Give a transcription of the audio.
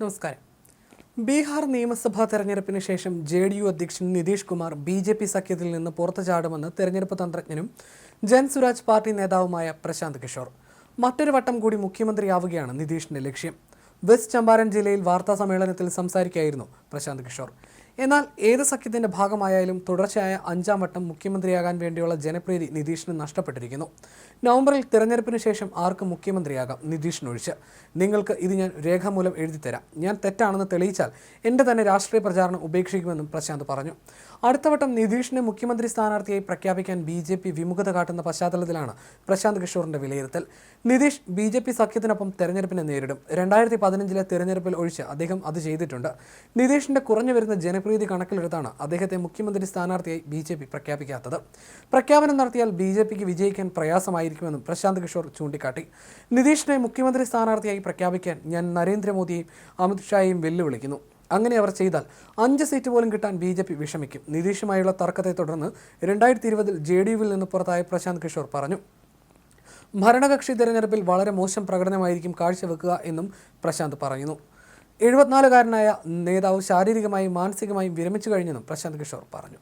നമസ്കാരം. ബീഹാർ നിയമസഭാ തെരഞ്ഞെടുപ്പിന് ശേഷം ജെ ഡി യു അധ്യക്ഷൻ Nitish Kumar B J P സഖ്യത്തിൽ നിന്ന് പുറത്തു ചാടുമെന്ന് തെരഞ്ഞെടുപ്പ് തന്ത്രജ്ഞനും ജൻ സുരാജ് പാർട്ടി നേതാവുമായ പ്രശാന്ത് കിഷോർ. മറ്റൊരു വട്ടം കൂടി മുഖ്യമന്ത്രിയാവുകയാണ് നിതീഷിന്റെ ലക്ഷ്യം. വെസ്റ്റ് ചമ്പാരൻ ജില്ലയിൽ വാർത്താ സമ്മേളനത്തിൽ സംസാരിക്കുകയായിരുന്നു പ്രശാന്ത് കിഷോർ. എന്നാൽ ഏത് സഖ്യത്തിന്റെ ഭാഗമായാലും തുടർച്ചയായ അഞ്ചാം വട്ടം മുഖ്യമന്ത്രിയാകാൻ വേണ്ടിയുള്ള ജനപ്രീതി നിതീഷിന് നഷ്ടപ്പെട്ടിരിക്കുന്നു. നവംബറിൽ തിരഞ്ഞെടുപ്പിന് ശേഷം ആർക്ക് മുഖ്യമന്ത്രിയാകാം നിതീഷിനൊഴിച്ച്? നിങ്ങൾക്ക് ഇത് ഞാൻ രേഖാമൂലം എഴുതിത്തരാം. ഞാൻ തെറ്റാണെന്ന് തെളിയിച്ചാൽ എന്റെ തന്നെ രാഷ്ട്രീയ പ്രചാരണം ഉപേക്ഷിക്കുമെന്നും പ്രശാന്ത് പറഞ്ഞു. അടുത്ത വട്ടം നിതീഷിനെ മുഖ്യമന്ത്രി സ്ഥാനാർത്ഥിയായി പ്രഖ്യാപിക്കാൻ ബി ജെ പി വിമുഖത കാട്ടുന്ന പശ്ചാത്തലത്തിലാണ് പ്രശാന്ത് കിഷോറിന്റെ വിലയിരുത്തൽ. നിതീഷ് ബി ജെ പി സഖ്യത്തിനൊപ്പം തെരഞ്ഞെടുപ്പിനെ നേരിടും. രണ്ടായിരത്തി പതിനഞ്ചിലെ തിരഞ്ഞെടുപ്പിൽ ഒഴിച്ച് അദ്ദേഹം അത് ചെയ്തിട്ടുണ്ട്. നിതീഷിന്റെ കുറഞ്ഞു വരുന്ന ജനപ്രീതി കണക്കിലെടുത്താണ് അദ്ദേഹത്തെ മുഖ്യമന്ത്രി സ്ഥാനാർത്ഥിയായി ബി ജെ പി പ്രഖ്യാപിക്കാത്തത്. പ്രഖ്യാപനം നടത്തിയാൽ ബി ജെ പിക്ക് വിജയിക്കാൻ പ്രയാസമായിരിക്കുമെന്നും പ്രശാന്ത് കിഷോർ ചൂണ്ടിക്കാട്ടി. നിതീഷിനെ മുഖ്യമന്ത്രി സ്ഥാനാർത്ഥിയായി പ്രഖ്യാപിക്കാൻ ഞാൻ നരേന്ദ്രമോദിയെയും അമിത്ഷായെയും വെല്ലുവിളിക്കുന്നു. അങ്ങനെ അവർ ചെയ്താൽ അഞ്ച് സീറ്റ് പോലും കിട്ടാൻ ബി ജെ പി വിഷമിക്കും. നിതീഷുമായുള്ള തർക്കത്തെ തുടർന്ന് രണ്ടായിരത്തി ഇരുപതിൽ ജെ ഡി യുവിൽ നിന്ന് പുറത്തായ പ്രശാന്ത് കിഷോർ പറഞ്ഞു ഭരണകക്ഷി തെരഞ്ഞെടുപ്പിൽ വളരെ മോശം പ്രകടനമായിരിക്കും കാഴ്ചവെക്കുക എന്നും പ്രശാന്ത് പറയുന്നു. എഴുപത്തിനാലുകാരനായ നേതാവ് ശാരീരികമായും മാനസികമായും വിരമിച്ചു കഴിഞ്ഞെന്നും പ്രശാന്ത് കിഷോർ പറഞ്ഞു.